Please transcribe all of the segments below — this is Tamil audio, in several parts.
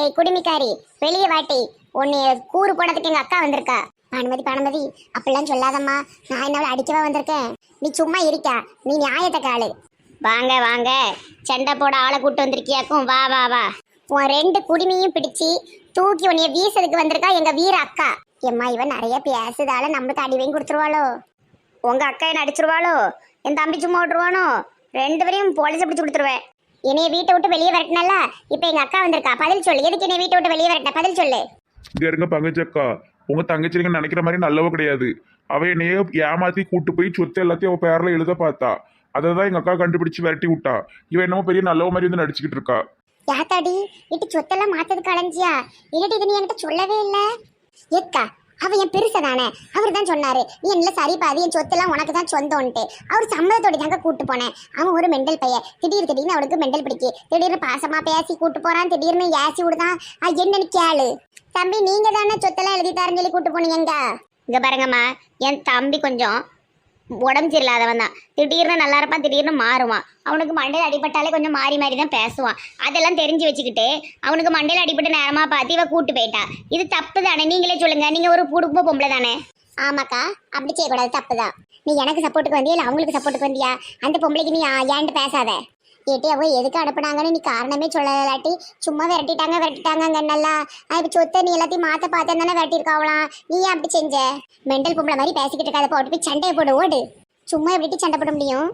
ஏய் குடிமிக்காரி வெளியே வாட்டி. உன்னை கூறு போடுறதுக்கு எங்க அக்கா வந்திருக்கா. பானுமதி பானுமதி அப்படிலாம் சொல்லாதம்மா. நான் என்ன அவளை அடிக்கவா வந்திருக்கேன். நீ சும்மா இருக்கா நீ நியாயத்தை காலு. வாங்க வாங்க. சண்டை போட ஆளை கூட்டு வந்திருக்கியாக்கும். வா வா வா. உன் ரெண்டு குடிமையும் பிடிச்சி தூக்கி உன்னைய வீசதுக்கு வந்திருக்கா எங்க வீர அக்கா. எம்மா இவன் நிறைய பேசுதால நம்மளுக்கு அடி வாங்கி கொடுத்துருவாளோ? உங்க அக்கா என்ன அடிச்சிருவாளோ? என் தம்பி சும்மா விட்டுருவானோ ரெண்டு பேரையும் போலீஸ் பிடிச்சு கொடுத்துருவேன். என்னைய வீட்டை விட்டு வெளியே வரட்டினல இப்போ எங்க அக்கா வந்திருக்கா. பதில் சொல்லு. எதுக்கு என்னைய வீட்டை விட்டு வெளியே வரட்டின பதில் சொல்லு. இங்க இருங்க பங்கஜக்கா. உங்க தங்கச்சி நீங்க நினைக்கிற மாதிரி நல்லவ கிடையாது. அவ என்னைய ஏமாத்தி கூட்டு போய் சொத்து எல்லாத்தையும் அவ பேர்ல எழுத பார்த்தா. அதை தான் எங்க அக்கா கண்டுபிடிச்சு விரட்டி விட்டா. இவ என்னமோ பெரிய நல்லவ மாதிரி வந்து நடிச்சுக்கிட்டு இருக்கா. யாத்தாடி இட்டு சொத்தெல்லாம் மாத்தது களைஞ்சியா இல்லடி இது நீ என்கிட்ட சொல்லவே இல்ல? ஏக்கா அவ என் பெருசை தானே. அவர் தான் சொன்னாரு. நீ என்ன சரி பாதி என் சொத்தெல்லாம் உனக்கு தான் சொந்தோன்ட்டு. அவர் சம்மதத்தோட தாங்க கூட்டு போனேன். அவன் ஒரு மெண்டல் பையன். திடீர் திடீர்னு அவனுக்கு மெண்டல் பிடிக்கி. திடீர்னு பாசமா பேசி கூட்டு போறான். திடீர்னு ஏசி விடுதான். அது என்னன்னு கேளு. தம்பி நீங்க தானே சொத்தெல்லாம் எழுதி தரேன்னு சொல்லி கூட்டு போனீங்க இங்க பாருங்கம்மா. என் தம்பி கொஞ்சம் உடம்பு சரியில்லாதவன் தான். திடீர்னு நல்லா இருப்பான் திடீர்னு மாறுவான். அவனுக்கு மண்டையில் அடிபட்டாலே கொஞ்சம் மாறி மாறி தான் பேசுவான். அதெல்லாம் தெரிஞ்சு வச்சுக்கிட்டு அவனுக்கு மண்டையில் அடிபட்டு நேரமாக பார்த்து இவ கூட்டு போயிட்டா. இது தப்பு தானே? நீங்களே சொல்லுங்க. நீங்க ஒரு புடுப்பு பொம்பளை தானே? ஆமாக்கா அப்படி செய்யக்கூடாது. தப்பு தான். நீ எனக்கு சப்போர்ட்டுக்கு வந்தியா இல்லை அவங்களுக்கு சப்போர்ட்டுக்கு வந்தியா? அந்த பொம்பளைக்கு நீ ஏன்ட்டு பேசாத. ஏட்டி அவ எதுக்கு அனுப்புனாங்கன்னு நீ காரணமே சொல்லலாட்டி சும்மா விரட்டிட்டாங்க விரட்டிட்டாங்க நல்லா இப்போ சொத்தை நீ எல்லாத்தையும் மாத்த பார்த்தா தானே விரட்டியிருக்காவலாம் நீ ஏன் அப்படி செஞ்ச? மெண்டல் பொம்பளை மாதிரி பேசிக்கிட்டு இருக்காத போட்டு போய் சண்டையை போடு ஓடு. சும்மா எப்படி சண்டை போட முடியும்?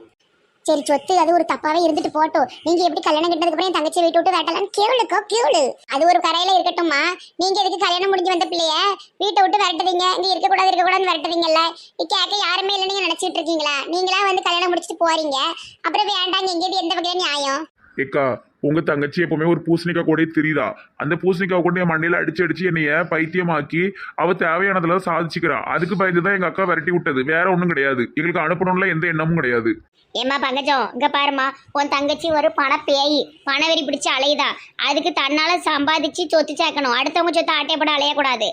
சரி சொத்து அது ஒரு தப்பாவே இருந்துட்டு போட்டோம் நீங்க எப்படி கல்யாணம் கட்டினதுக்கு அப்புறம் என் தங்கச்சி வீட்டு விட்டு வேட்டலாம் கேளுக்கோ கேளு. அது ஒரு கரையில இருக்கட்டும்மா. நீங்க எதுக்கு கல்யாணம் முடிஞ்சு வந்த பிள்ளைய வீட்டை விட்டு விரட்டுறீங்க? இங்க இருக்க கூடாது இருக்க கூடாதுன்னு விரட்டுறீங்கல்ல. நீ கேட்க யாருமே இல்லைன்னு நீங்க நினைச்சிட்டு இருக்கீங்களா? நீங்களா வந்து கல்யாணம் முடிச்சுட்டு போறீங்க? அப்புறம் வேண்டாங்க எங்கேயும் எந்த வகையான நியாயம்? ஏக்கா உங்க தங்கச்சி எப்பவுமே ஒரு பூசணிக்காய் கூட தெரியுதா அந்த பூசணிக்காய் கூட என் மண்டையில அடிச்சு அடிச்சு என்னைய பைத்தியமாக்கி அவ தேவையானதுல சாதிச்சுக்கிறா. அதுக்கு பயந்து தான் எங்க அக்கா விரட்டி விட்டது. வேற ஒன்றும் கிடையாது. எங்களுக்கு அனுப்பணும்ல எந்த எண்ணமும் கிடையாது. ஏம்மா பங்கஜம் இங்க பாருமா உன் தங்கச்சி ஒரு பண பேய் பணவெறி பிடிச்சு அலையுதா. அதுக்கு தன்னால சம்பாதிச்சு சொத்து சேர்க்கணும் அடுத்தவங்க சொத்து ஆட்டையப்பட அலையக்கூடாது.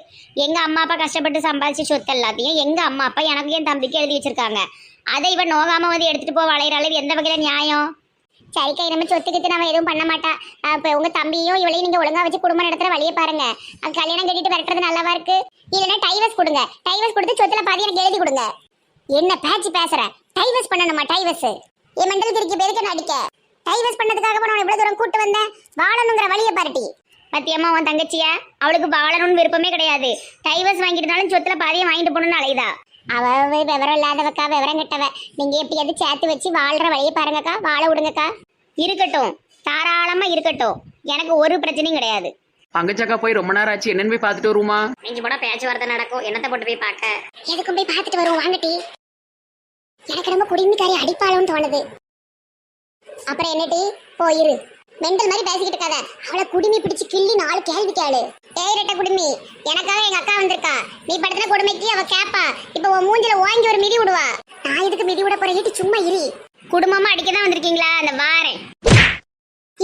எங்க அம்மா அப்பா கஷ்டப்பட்டு சம்பாதிச்ச சொத்து எல்லாத்தையும் எங்க அம்மா அப்பா எனக்கு என் தம்பிக்கு எழுதி வச்சிருக்காங்க. அதை இவன் நோகாம வந்து எடுத்துட்டு போக அலையிற அளவு எந்த வகையில நியாயம்? சரிக்கா நம்ம சொத்துக்கிட்டு நம்ம எதுவும் பண்ண மாட்டா. இப்போ உங்க தம்பியும் இவளையும் நீங்க ஒழுங்கா வச்சு குடும்பம் நடத்துற வழியை பாருங்க. கல்யாணம் கட்டிட்டு விரட்டுறது நல்லாவா இருக்கு? இல்லைன்னா டைவர்ஸ் கொடுங்க. டைவர்ஸ் கொடுத்து சொத்துல பாதி எனக்கு எழுதி கொடுங்க. என்ன பேச்சு பேசுற? டைவர்ஸ் பண்ணணுமா டைவர்ஸ் என் மெண்டல் திருக்கி பேருக்கு நடிக்க டைவர்ஸ் பண்ணதுக்காக நான் இவ்வளவு தூரம் கூட்டு வந்தேன்? வாழணுங்கிற வழியை பாருட்டி. பத்தியம்மா உன் தங்கச்சிய? அவளுக்கு வாழணும்னு விருப்பமே கிடையாது. டைவர்ஸ் வாங்கிட்டாலும் சொத்துல பாதியை வாங்கிட்டு போகணும்னு அலையுதா? அவ விவரம் இல்லாதவக்கா விவரம் கெட்டவ. நீங்க எப்படியாவது சேர்த்து வச்சு வாழ்ற வழியை பாருங்கக்கா வாழ விடுங்கக்கா. இருக்கட்டும். தாராளமா இருக்கட்டும். எனக்கு ஒரு பிரச்சனையும் கிடையாது. பங்கச்சக்கா போய் ரொம்ப நேரம் ஆச்சு. என்னன்னு போய் பார்த்துட்டு வருவோமா? மிஞ்சி போனா பேச்சுவார்த்தை நடக்கும். என்னத்தை போட்டு போய் பார்க்க? எதுக்கும் போய் பார்த்துட்டு வருவோம். வாங்கட்டி எனக்கு ரொம்ப குடிமிக்காரி அடிப்பாளும் தோணுது. அப்புறம் என்னடி போயிரு. மெண்டல் மாதிரி பேசிக்கிட்டு இருக்காத. அவளை குடுமி பிடிச்சு கிள்ளி நாலு கேள்வி கேளு. ஏய் குடுமி எனக்காக எங்க அக்கா வந்திருக்கா. நீ படுத்துன கொடுமைக்கு அவ கேப்பா. இப்ப உன் மூஞ்சில ஓங்கி ஒரு மிதி விடுவா. நான் இதுக்கு மிதி விட போறேன்? சும்மா இரு. குடும்பமா அடிக்க தான் வந்திருக்கீங்களா? அந்த வாரேன்.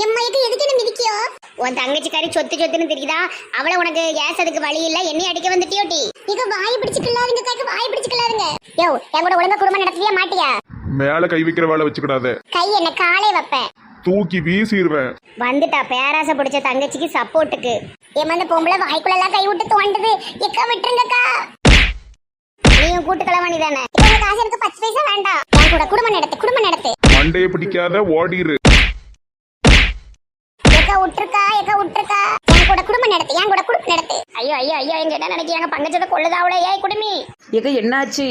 எம்மைக்கு எதுக்கு என்ன மிதிக்கியோ? உன் தங்கச்சிக்காரி சொத்து சொத்துன்னு தெரியுதா? அவளை உனக்கு ஏசதுக்கு வழி இல்ல என்னைய அடிக்க வந்துட்டியோட்டி இங்க வாய் பிடிச்சுக்கலாதுங்க காக்கு வாய் பிடிச்சுக்கலாதுங்க யோ என் கூட ஒழுங்கா குடும்பம் நடத்தியா மாட்டியா? மேல கை வைக்கிற வேலை வச்சுக்கிடாத. கை என்ன காலே வைப்பேன். தூக்கி வீசிடுவேன் வந்துட்டா பேராசை பிடிச்ச தங்கச்சிக்கு சப்போர்ட்டுக்கு. அந்த பொம்பளை வாய்க்குள்ளெல்லாம் கை விட்டு தோண்டுது. எக்கா விட்டுருங்கக்கா. நீயும் கூட்டு கலவாணி தானே. இப்போ காசு எனக்கு பத்து பைசா வேண்டாம். என் கூட குடும்பம் நடத்து குடும்பம் நடத்து. மண்டையை பிடிக்காத ஓடிரு. எக்கா விட்டுருக்கா எக்கா விட்டுருக்கா. என் கூட குடும்பம் நடத்து என் கூட குடும்பம் நடத்து. ஐயோ ஐயோ ஐயோ எங்க என்ன நினைக்கிறாங்க பங்கச்சதை கொள்ளுதாவளே ஏய் குடுமி. ஏக்கா என்னாச்சு?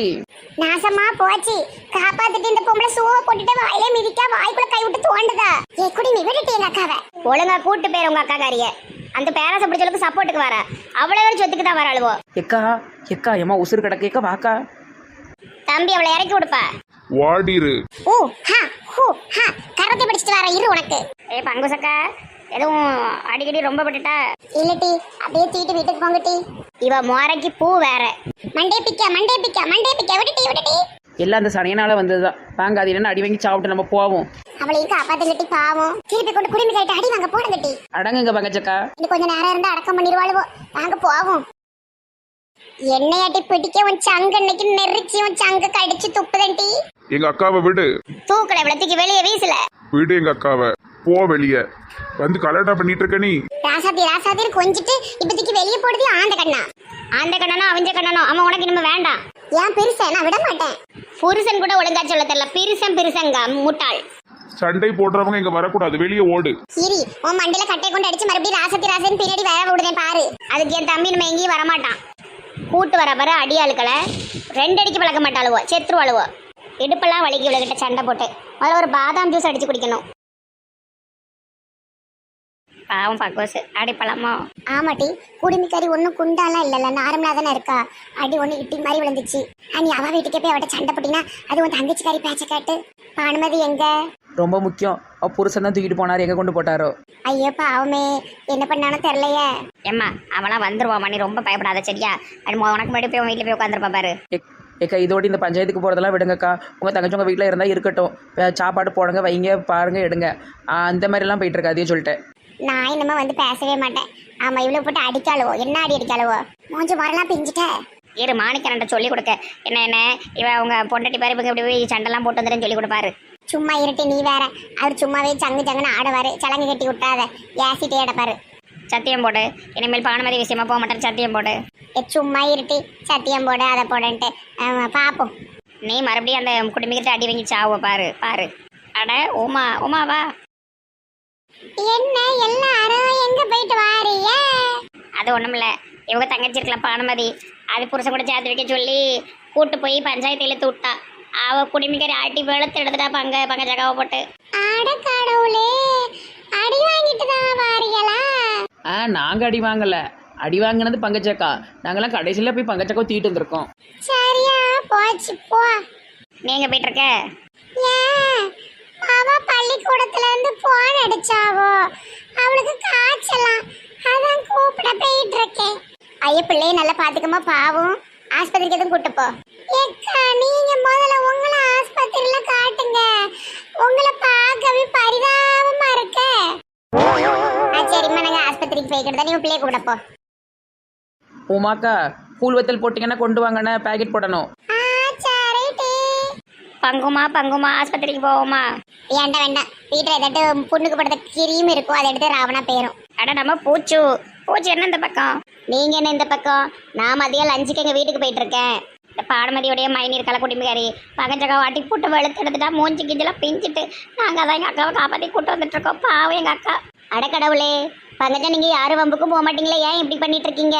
நாசமா போச்சு. காப்பாத்திட்டு இந்த பொம்பளை சூவ போட்டுட்டு வாயிலே மிதிக்கா வாய்க்குள்ள கை விட்டு தோண்டுதா. ஏ குடிமி விட்டுட்டு எங்க அக்காவை. ஒழுங்கா கூட்டு பேர் உங்க அக்கா காரிய அந்த பேரச பிடிச்சளுக்கு சப்போர்ட்டுக்கு வர. அவ்வளவு ஒரு சொத்துக்கு தான் வர அழுவோ எக்கா எக்கா ஏமா உசுறு கிடக்கு ஏக்கா வாக்கா. தம்பி அவளை இறக்கி விடுப்பா. ஓடிரு ஓ ஹா ஹூ ஹா. கரத்தை பிடிச்சிட்டு வர இரு உனக்கு. ஏ பங்குசக்கா எதுவும் அடிக்கடி ரொம்ப பட்டுட்டா? இல்லட்டி அப்படியே தீட்டு வீட்டுக்கு போங்கட்டி இவ மோரைக்கு பூ வேற. மண்டே பிக்க மண்டே பிக்க மண்டே பிக்க விட்டுட்டி விட்டுட்டி எல்லாம் அந்த சனியனால வந்ததுதான். வாங்க அது என்னன்னு அடி வாங்கி சாப்பிட்டு நம்ம போவோம். அவளையும் காப்பாத்துங்கட்டி பாவம். திருப்பி கொண்டு குடிமை கைட்டு அடி வாங்க போடுங்கட்டி அடங்குங்க பங்கச்சக்கா இன்னும் கொஞ்ச நேரம் இருந்து அடக்கம் பண்ணிடுவாளுவோ வாங்க போவோம். என்னையாட்டி பிடிக்க உன் சங்க இன்னைக்கு நெரிச்சு உன் சங்க கடிச்சு துப்புதண்டி எங்க அக்காவை விடு. தூக்கல இவ்வளத்துக்கு வெளியே வீசல. விடு எங்க அக்காவை. போ வெளிய. வந்து கலாட்டா பண்ணிட்டு இருக்க நீ. ராசாத்தி ராசாத்தின்னு கொஞ்சிட்டு இப்போதைக்கு வெளியே போடுது ஆந்த கண்ணா. ஆந்த கண்ணனோ அவஞ்ச கண்ணனோ? அவன் உனக்கு இனிமே வேண்டாம். ஏன் பெருசன் நான் விட மாட்டேன். புருஷன் கூட ஒழுங்கா சொல்ல தெரியல. பெருசன் பெருசங்க முட்டாள். சண்டை போடுறவங்க இங்க வரக்கூடாது. வெளியே ஓடு. சரி உன் மண்டையில கட்டை கொண்டு அடிச்சு மறுபடியும் ராசத்தி ராசன் பின்னாடி வர விடுதேன் பாரு. அதுக்கு என் தம்பி நம்ம எங்கேயும் வரமாட்டான். கூட்டு வர வர அடியாளுக்களை ரெண்டு அடிக்கு பழக்க மாட்டாளுவோ செத்துருவாளுவோ. இடுப்பெல்லாம் வலிக்கு இவளுகிட்ட சண்டை போட்டு. முதல்ல ஒரு பாதாம் ஜூஸ் அடிச்சு குடிக்கணும். பாவம் பக்கோசு அடிப்பழமோ ஆமாட்டி குடுமிக்கறி ஒன்றும் குண்டாலாம் இல்லைல்ல நார்மலாக தானே இருக்கா? அடி ஒன்று இட்டி மாதிரி விழுந்துச்சு. நீ அவ வீட்டுக்கே போய் அவட்ட சண்டை போட்டினா அது உன் தங்கச்சிக்காரி பேச்ச கேட்டு பானுமதி எங்க? ரொம்ப முக்கியம். அவ புருஷன் தான் தூக்கிட்டு போனார் எங்கே கொண்டு போட்டாரோ. ஐயோ பாவமே. என்ன பண்ணானோ தெரியலையே. ஏம்மா அவளாம் வந்துருவாம்மா நீ ரொம்ப பயப்படாத சரியா? உனக்கு முன்னாடி போய் வீட்டில் போய் உட்காந்துருப்பா பாரு. ஏக்- ஏக்கா இதோட இந்த பஞ்சாயத்துக்கு போகிறதெல்லாம் விடுங்கக்கா. உங்கள் தங்கச்சி உங்கள் வீட்டில் இருந்தால் இருக்கட்டும். சாப்பாடு போடுங்க வைங்க பாருங்க எடுங்க. அந்த மாதிரிலாம் போயிட்டு இருக்கு அதையும் சொல்லிட்டேன். நான் இனிமே வந்து பேசவே மாட்டேன். ஆமா இவ்வளவு போட்டு அடிக்காளுவோ என்ன அடி அடிக்காளுவோ மூஞ்சி மரலாம் பிஞ்சிட்ட. இரு மாணிக்கரண்ட சொல்லி கொடுக்க. என்ன என்ன? இவ அவங்க பொண்டாட்டி பாரு இவங்க இப்படி போய் சண்டைலாம் போட்டு வந்துடுன்னு சொல்லி கொடுப்பாரு. சும்மா இருட்டு நீ வேற. அவர் சும்மாவே சங்கு சங்குன்னு ஆடுவாரு. சலங்கு கட்டி விட்டாத. ஏசிட்டே அடப்பாரு சத்தியம் போடு. இனிமேல் பானுமதி விஷயமா போக மாட்டேன் சத்தியம் போடு. ஏ, சும்மா இருட்டு சத்தியம் போடு அதை போடுன்ட்டு. ஆமா, பாப்போம். நீ மறுபடியும் அந்த குடும்பிக்கிட்ட அடி வாங்கி சாவ பாரு பாரு. அட உமா உமாவா என்ன எல்லாரும் எங்க போயிட்டு வாரிய அது ஒண்ணுமில்ல. இவங்க தங்கச்சி இருக்கலாம் பானுமதி. அது புருஷன் கூட சேர்த்து வைக்க சொல்லி கூட்டு போய் பஞ்சாயத்து இழுத்து விட்டா அவ குடிமிக்கறி ஆட்டி வெளுத்து எடுத்துட்டா பங்க பங்க ஜகாவை போட்டு. அட கடவுளே அடி வாங்கிட்டு தான் வாரியலா ஆ நாங்கள் அடி வாங்கலை. அடி வாங்கினது பங்கச்சக்கா நாங்களாம் கடைசியில் போய் பங்கச்சக்கா தூக்கிட்டு வந்திருக்கோம். சரியா போச்சு போ. நீங்க போயிட்டு இருக்க? ஏன்? அவ பள்ளிக்கூடத்துல இருந்து போன் அடிச்சாவோ? அவளுக்கு காய்ச்சலாம் அதான் கூப்பிட போயிட்டு இருக்கேன். ஐய பிள்ளைய நல்லா பாத்துக்கமா பாவம். ஆஸ்பத்திரிக்கு எதுவும் கூட்டு போ. ஏக்கா நீங்க முதல்ல உங்களை ஆஸ்பத்திரியில காட்டுங்க. உங்களை பார்க்கவே பரிதாபமா இருக்க. ஆ, சரிம்மா நாங்க ஆஸ்பத்திரிக்கு போய்க்கிட்டு நீ பிள்ளைய கூப்பிட போ. உமாக்கா கூழ்வத்தல் போட்டிங்கன்னா கொண்டு வாங்கன்னு பேக்கெட் போடணும். பங்குமா பங்குமா ஆஸ்பத்திரிக்கு போவோமா? ஏன்டா வேண்டாம். வீட்டில் ஏதாட்டும் புண்ணுக்கு படுத்த கிரீம் இருக்கும் அதை எடுத்து ராவணா போயிடும் அட நம்ம பூச்சு. பூச்சி என்ன இந்த பக்கம்? நீங்க என்ன இந்த பக்கம்? நான் மதியம் லஞ்சுக்கு எங்கள் வீட்டுக்கு போயிட்டு இருக்கேன் இந்த பானுமதியுடைய மைனீர் கலை குடிமிகாரி பகஞ்சக்கா வாட்டி போட்டு வெளுத்து எடுத்துட்டா மூஞ்சி கிஞ்செல்லாம் பிஞ்சிட்டு நாங்கள் அதான் எங்கள் அக்காவை காப்பாற்றி கூட்டு வந்துட்டு இருக்கோம் பாவம் எங்கள் அக்கா. அடக்கடவுளே பங்கஜா நீங்க யாரும் வம்புக்கும் போக மாட்டீங்களே ஏன் இப்படி பண்ணிட்டு இருக்கீங்க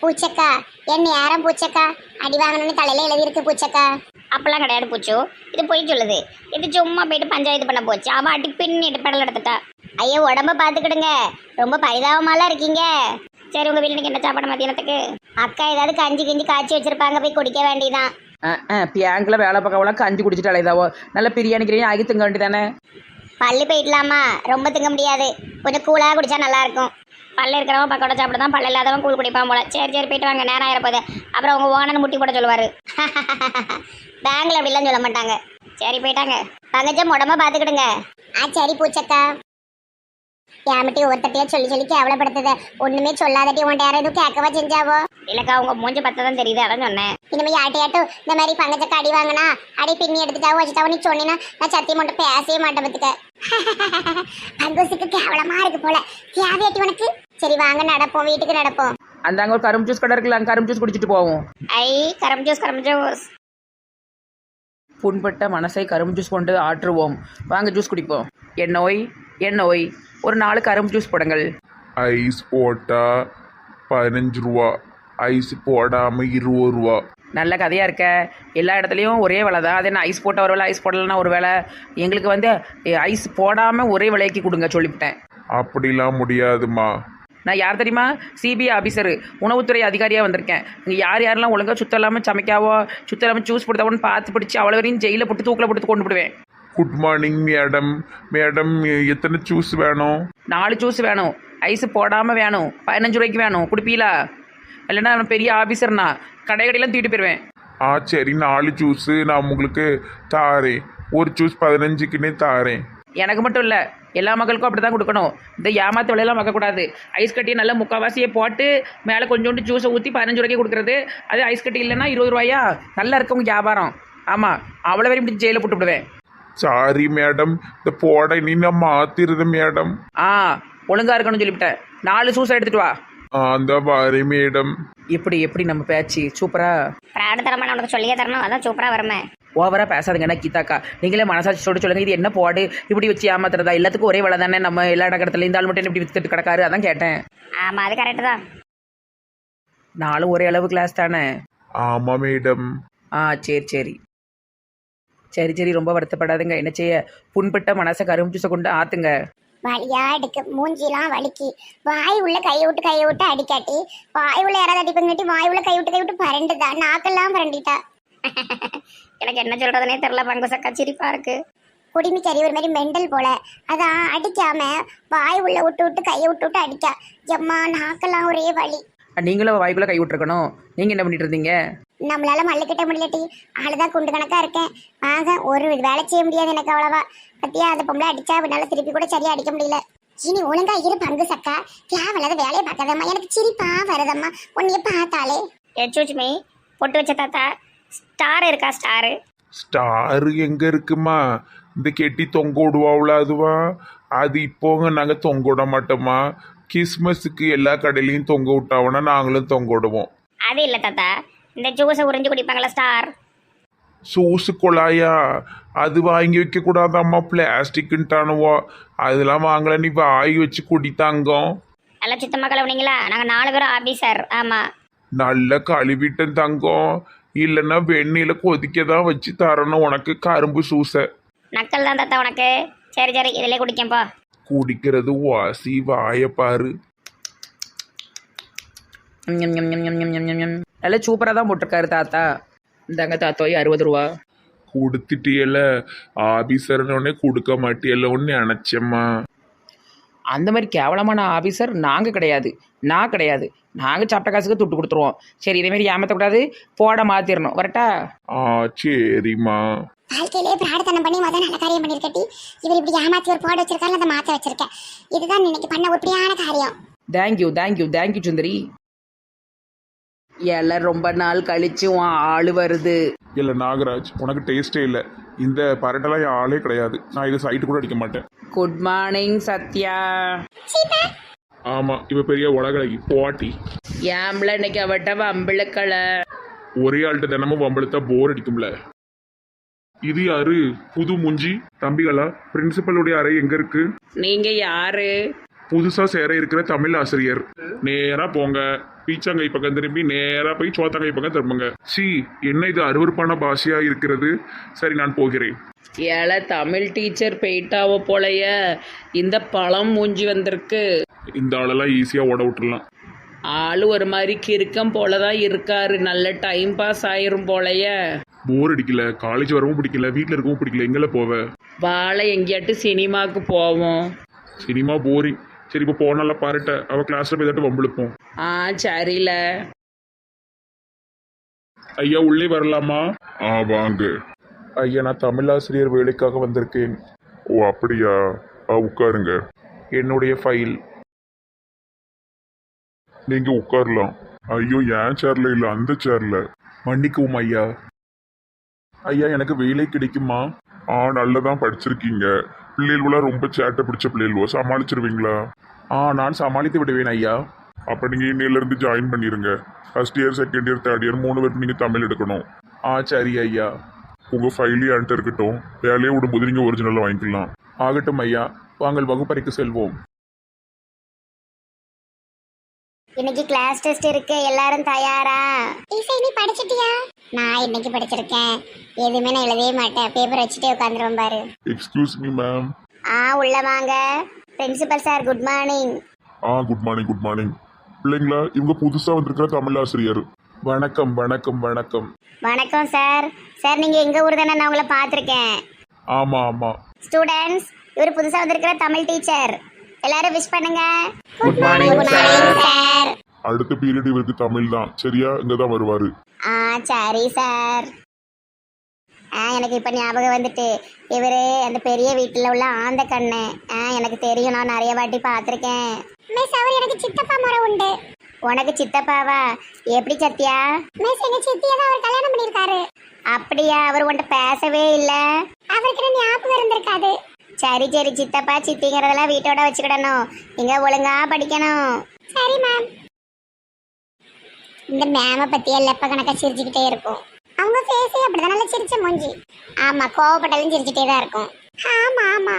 பூச்சக்கா என் யாரும் பூச்சக்கா. அடி வாங்கணும்னு தலையில எழுதி இருக்கு பூச்சக்கா. அப்பெல்லாம் கிடையாது பூச்சு. இது பொய் சொல்லுது. இது சும்மா போயிட்டு பஞ்சாயத்து பண்ண போச்சு. அவன் அடி பின்னிட்டு பெடல் எடுத்துட்டா. ஐயோ உடம்ப பாத்துக்கிடுங்க ரொம்ப பரிதாபமாலாம் இருக்கீங்க. சரி உங்கள் வீட்டுக்கு என்ன சாப்பாடு மத்தியானத்துக்கு? அக்கா ஏதாவது கஞ்சி கிஞ்சி காய்ச்சி வச்சிருப்பாங்க. போய் குடிக்க வேண்டியதான் பேங்கில் வேலை பார்க்கவெல்லாம் கஞ்சி குடிச்சிட்டு அலைதாவோ நல்ல பிரியாணி கிரியாணி ஆகி திங்க வேண்டியதானே பள்ளி போயிடலாமா? ரொம்ப திங்க முடியாது. கொஞ்சம் கூலா குடிச்சா நல்லா இருக்கும். பல்ல இருக்கிறவன் பக்கோட சாப்பிட தான் பல்ல இல்லாதவன் கூழ் குடிப்பான் போல. சரி சரி போயிட்டு வாங்க நேரம் ஆயிரப்போது அப்புறம் உங்கள் ஓனன் முட்டி போட சொல்லுவார். பேங்க்ல அப்படிலாம் சொல்ல மாட்டாங்க. சரி போயிட்டாங்க. தங்கச்சம் உடம்ப பாத்துக்கிடுங்க ஆ சரி பூச்சக்கா. ஏமட்டி ஒருத்தட்டியா சொல்லி சொல்லி கேவலப்படுத்துத. ஒண்ணுமே சொல்லாதட்டி உன்ட்ட யாரும் எதுவும் கேட்கவா செஞ்சாவோ? இல்லைக்கா உங்கள் மூஞ்சி பத்த தான் தெரியுது அதான் சொன்னேன். இனிமே யாட்டையாட்டும் இந்த மாதிரி பங்கச்சக்கா அடி வாங்கினா அடி பின்னி எடுத்துட்டாவோ வச்சுட்டாவோ நீ சொன்னீங்கன்னா நான் சத்தியம் மட்டும் பேசவே மாட்டேன் பத்துக்க பங்குசுக்கு கேவலமா இருக்கு போல. தேவையாட்டி உனக்கு? சரி வாங்க நடப்போம் வீட்டுக்கு நடப்போம். அந்த அங்கே ஒரு கரும்பு ஜூஸ் கடை இருக்குல்ல அங்கே கரும்பு ஜூஸ் குடிச்சிட்டு போவோம். ஐ கரம் ஜூஸ் கரம் ஜூஸ் புண்பட்ட மனசை கரும்பு ஜூஸ் கொண்டு ஆற்றுவோம். வாங்க ஜூஸ் குடிப்போம். என் நோய் என் நோய் ஒரு நாலு கரும்பு ஜூஸ் போடுங்கள். ஐஸ் போட்டா பதினஞ்சு ரூபா. ஐஸ் போடாம இருபது ரூபா நல்ல கதையாக இருக்க. எல்லா இடத்துலையும் ஒரே விலை தான். அது என்ன ஐஸ் போட்ட ஒரு வேலை ஐஸ் போடலைன்னா ஒரு வேலை. எங்களுக்கு வந்து ஐஸ் போடாமல் ஒரே விலைக்கு கொடுங்க சொல்லிவிட்டேன். அப்படிலாம் முடியாதுமா நான் யார் தெரியுமா? சிபிஐ ஆஃபீஸரு உணவுத்துறை அதிகாரியாக வந்திருக்கேன். இங்கே யார் யாரெல்லாம் ஒழுங்காக சுத்தம் இல்லாமல் சமைக்காவோ சுத்தம் இல்லாமல் ஜூஸ் போடுதாவோன்னு பார்த்து பிடிச்சி அவ்வளோ வரையும் ஜெயிலில் போட்டு தூக்கில் போட்டு கொண்டு விடுவேன் குட் மார்னிங் மேடம் மேடம் எத்தனை ஜூஸ் வேணும்? நாலு ஜூஸ் வேணும். ஐஸ் போடாமல் வேணும். பதினஞ்சு ரூபாய்க்கு வேணும். குடிப்பீங்களா? இல்லைன்னா நான் பெரிய ஆஃபீஸர்னா கடை கடையெல்லாம் தூக்கிட்டு போயிடுவேன் ஆ சரி நாலு ஜூஸு நான் உங்களுக்கு தாரேன். ஒரு ஜூஸ் பதினஞ்சுக்குன்னே தாரேன். எனக்கு மட்டும் இல்லை எல்லா மக்களுக்கும் அப்படி தான் கொடுக்கணும். இந்த ஏமாத்து விலையெல்லாம் வைக்கக்கூடாது ஐஸ் கட்டியை நல்லா முக்கால்வாசியை போட்டு மேலே கொஞ்சோண்டு ஜூஸை ஊற்றி பதினஞ்சு ரூபாய்க்கு கொடுக்குறது. அது ஐஸ் கட்டி இல்லைன்னா இருபது ரூபாயா? நல்லா இருக்கவங்க வியாபாரம். ஆமாம் அவ்வளோ வரையும் இப்படி ஜெயிலில் போட்டு விடுவேன். சாரி மேடம் இந்த போட நீ நான் மாத்திருது மேடம் ஆ ஒழுங்காக இருக்கணும்னு சொல்லிவிட்டேன். நாலு சூசை எடுத்துட்டு வா. அந்த வாரி மேடம். எப்படி எப்படி நம்ம பேச்சு? சூப்பரா ப்ராடு தரமா நான் உனக்கு சொல்லியே தரணும். அதான் சூப்பராக வருமே. ஓவரா பேசாதுங்கண்ணா கீதாக்கா. நீங்களே மனசாட்சியோட சொல்லுங்க. இது என்ன போடு? இப்படி வச்சு ஏமாத்துறதா? எல்லாத்துக்கும் ஒரே வேலை தானே? நம்ம எல்லா நகரத்துல இந்த ஆள் மட்டும் என்ன இப்படி வித்துட்டு கிடக்காரு? அதான் கேட்டேன். ஆமாம் அது கரெக்டு தான். நாலும் ஒரே அளவு கிளாஸ் தானே? ஆமா மேடம். ஆ சரி சரி. சரி சரி ரொம்ப வருத்தப்படாதுங்க. என்ன செய்ய? புண்பட்ட மனசை கரும்பு ஜூஸை கொண்டு ஆத்துங்க. வலியா எடுக்கு மூஞ்சிலாம் வலிக்கு. வாய் உள்ள கையை விட்டு கையை விட்டு அடிக்காட்டி வாய் உள்ள யாராவது அடிப்பங்காட்டி வாய் உள்ள கை விட்டு கை விட்டு பரண்டுதா? நாக்கெல்லாம் பரண்டிட்டா. எனக்கு என்ன சொல்றதுனே தெரியல. பங்கு சக்கா இருக்கு. குடிமி ஒரு மாதிரி மெண்டல் போல. அதான் அடிக்காம வாய் உள்ள விட்டு விட்டு கையை விட்டு விட்டு அடிக்கா. எம்மா நாக்கெல்லாம் ஒரே வலி. நீங்களும் வாய்க்குள்ள கை விட்டுருக்கணும். நீங்க என்ன பண்ணிட்டு இருந்தீங்க? நம்மளால மல்லுக்கிட்ட முடியலட்டி ஆளுதான் குண்டு கணக்கா இருக்கேன். ஆக ஒரு வேலை செய்ய முடியாது எனக்கு அவ்வளவா. பத்தியா அந்த பொம்பளை அடிச்சா அவனால திருப்பி கூட சரியா அடிக்க முடியல. இனி ஒழுங்கா இரு பங்கு சக்கா. தேவையில்லாத வேலையை பார்க்காதம்மா. எனக்கு சிரிப்பா வருதம்மா. உன்னைய பார்த்தாலே. எச்சூச்சுமி பொட்டு வச்ச தாத்தா ஸ்டார் இருக்கா ஸ்டாரு ஸ்டார் எங்க இருக்குமா? இந்த கெட்டி தொங்க விடுவாவுல அதுவா? அது இப்போங்க நாங்க தொங்க விட மாட்டோமா? கிறிஸ்மஸுக்கு எல்லா கடையிலையும் தொங்க விட்டாவோன்னா நாங்களும் தொங்க விடுவோம். அது இல்லை தாத்தா. இந்த ஜூஸை உறிஞ்சு குடிப்பாங்களா ஸ்டார் சூசு குழாயா? அது வாங்கி வைக்க கூடாதாம்மா பிளாஸ்டிக்ன்ட்டானுவோ அதெல்லாம் வாங்கல நீ வாங்கி வச்சு குடித்தாங்கம் நல்லா சுத்தமாக கழுவுனீங்களா? நாங்கள் நாலு பேரும் ஆபீசர் ஆமாம் நல்ல கழுவிட்டன் தங்கம். இல்லைன்னா வெந்நில கொதிக்க தான் வச்சு தரணும் உனக்கு கரும்பு சூசை. நக்கல் தான் தாத்தா உனக்கு. சரி சரி இதிலே குடிக்கம்பா குடிக்கிறது வாசி வாய பாரு. ஞம், ஞம், ஞம், ஞம், ஞம், ஞம், ஞம், ஞம். நல்லா சூப்பராக தான் போட்டிருக்காரு தாத்தா. இந்தாங்க தாத்தோய் அறுபது ரூபா. கொடுத்துட்டியல? ஆபீசர்னு கொடுக்க மாட்டியல்ல ஒன்னு நினைச்சம்மா அந்த மாதிரி கேவலமான ஆஃபீஸர் நாங்கள் கிடையாது. நான் கிடையாது. நாங்கள் சாப்பிட்ட காசுக்கு துட்டு கொடுத்துருவோம். சரி இதேமாரி ஏமாற்றக்கூடாது போட மாற்றிடணும் கரெக்டா ஆ சரிம்மா. வாழ்க்கையிலே பிரார்த்தனம் பண்ணி முதல் நல்ல காரியம் பண்ணிருக்கட்டி இவர் இப்படி ஏமாத்தி ஒரு போட வச்சிருக்காரு அதை மாத்த வச்சிருக்கேன் இதுதான் இன்னைக்கு பண்ண உருப்படியான காரியம். Thank you thank you thank you Sundari. எல்லாம் ரொம்ப நாள் கழிச்சு உன் ஆள் வருது. இல்ல நாகராஜ் உனக்கு டேஸ்டே இல்லை. இந்த பரட்டெல்லாம் என் ஆளே கிடையாது. நான் இதை சைட்டு கூட அடிக்க மாட்டேன். Good morning Sathya. ஆமா இவ பெரிய உலகலகி போட்டி. ஏம்ல இன்னைக்கு அவட்ட வம்பிழுக்கலை. ஒரே ஆள்கிட்ட தினமும் வம்பெடுத்தா போர் அடிக்கும்ல. இது யாரு? புது மூஞ்சி தம்பிகளா? பிரின்சிபலுடைய அறை எங்க இருக்கு? நீங்கள் யாரு? புதுசா சேர இருக்கிற தமிழ் ஆசிரியர். நேரா போங்க. பீச்சாங்கை பக்கம் திரும்பி நேரா போய் சோத்தாங்கை பக்கம் திரும்புங்க. சி என்ன இது அருவருப்பான பாஷையா இருக்கிறது? சரி நான் போகிறேன். ஏல தமிழ் டீச்சர் போயிட்டாவோ போலைய இந்த பழம் மூஞ்சி வந்திருக்கு. இந்த ஆளெல்லாம் ஈஸியா ஓட விட்டுறலாம். ஆள் ஒரு மாதிரி கிறுக்கம் போல தான் இருக்காரு. நல்ல டைம் பாஸ் ஆயிரும் போலைய. போர் அடிக்கல. காலேஜ் வரவும் பிடிக்கல. வீட்டில் இருக்கவும் பிடிக்கல. எங்கெಲ್ಲ போவ? வாழை எங்கேயாட்டு சினிமாவுக்கு போவோம். சினிமா போரிங் சரி இப்போ போனால பாருட்ட. அவ கிளாஸ்ல போய் தட்டு வம்பிழுப்போம் ஆ சரில. ஐயா உள்ளே வரலாமா? ஆ வாங்க. ஐயா நான் தமிழாசிரியர் வேலைக்காக வந்திருக்கேன். ஓ அப்படியா? உட்காருங்க. என்னுடைய ஃபைல் நீங்க உட்காரலாம். ஐயோ என் சேர்ல இல்ல? அந்த சேர்ல மன்னிக்கவும் ஐயா. ஐயா எனக்கு வேலை கிடைக்குமா? ஆ நல்லதான் படிச்சிருக்கீங்க. பிள்ளைகளெலாம் ரொம்ப சேட்டை பிடிச்ச பிள்ளைகளோ சமாளிச்சிருவீங்களா? ஆ நான் சமாளித்து விடுவேன் ஐயா. அப்போ நீங்கள் இன்னையிலேருந்து ஜாயின் பண்ணிடுங்க first year second year third year மூணு பேருக்கு நீங்கள் தமிழ் எடுக்கணும். ஆ சரி ஐயா. உங்கள் ஃபைலே என்கிட்ட இருக்கட்டும். வேலையை விடும்போது நீங்கள் ஒரிஜினலாக வாங்கிக்கலாம். ஆகட்டும் ஐயா. வாங்கள் வகுப்பறைக்கு செல்வோம். இன்னைக்கு கிளாஸ் டெஸ்ட் இருக்கு. எல்லாரும் தயாரா? இசை நீ படிச்சிட்டியா? நான் இன்னைக்கு படிச்சிருக்கேன். எதுவுமே நான் எழுதவே மாட்டேன். பேப்பர் வச்சுட்டே உட்காந்துருவேன் பாரு. எக்ஸ்கியூஸ் மீ மேம் ஆ உள்ள வாங்க. பிரின்சிபல் சார் குட் மார்னிங் ஆ குட் மார்னிங் குட் மார்னிங் பிள்ளைங்களா இவங்க புதுசாக வந்திருக்கிற தமிழ் ஆசிரியர். வணக்கம் வணக்கம் வணக்கம். வணக்கம் சார் சார் நீங்க எங்க ஊர் தானே? நான் உங்களை பார்த்துருக்கேன். ஆமாம் ஆமாம் ஸ்டூடெண்ட்ஸ் இவர் புதுசா வந்திருக்கிற தமிழ் டீச்சர் எல்லாரும் விஷ் பண்ணுங்க. Good morning good morning sir அடுத்த பீரியட் இவருக்கு தமிழ் தான். சரியா? இங்கே தான் வருவார். ஆ சரி சார் ஆ எனக்கு இப்போ ஞாபகம் வந்துட்டு இவர் அந்த பெரிய வீட்டில் உள்ள ஆந்த கண்ணு. ஆ எனக்கு தெரியும். நான் நிறைய வாட்டி பார்த்துருக்கேன். மிஸ் அவர் எனக்கு சித்தப்பா முறை உண்டு. உனக்கு சித்தப்பாவா? எப்படி சத்யா? மிஸ் எங்க சித்தியா தான் அவர் கல்யாணம் பண்ணியிருக்காரு. அப்படியா? அவர் உன்கிட்ட பேசவே இல்லை. அவருக்கு ஞாபகம் இருந்திருக்காது. சரி சரி சித்தப்பா சித்திங்கிறதெல்லாம் வீட்டோட வச்சுக்கிடணும். நீங்க ஒழுங்கா படிக்கணும். சரி மேம் இந்த மேம பத்தி லெப்ப கணக்கா சிரிச்சுக்கிட்டே இருக்கும்? அவங்க ஃபேஸே அப்படிதான் நல்லா சிரிச்ச மூஞ்சி. ஆமா கோவப்பட்டாலும் சிரிச்சுட்டே தான் இருக்கும். ஆமா ஆமா.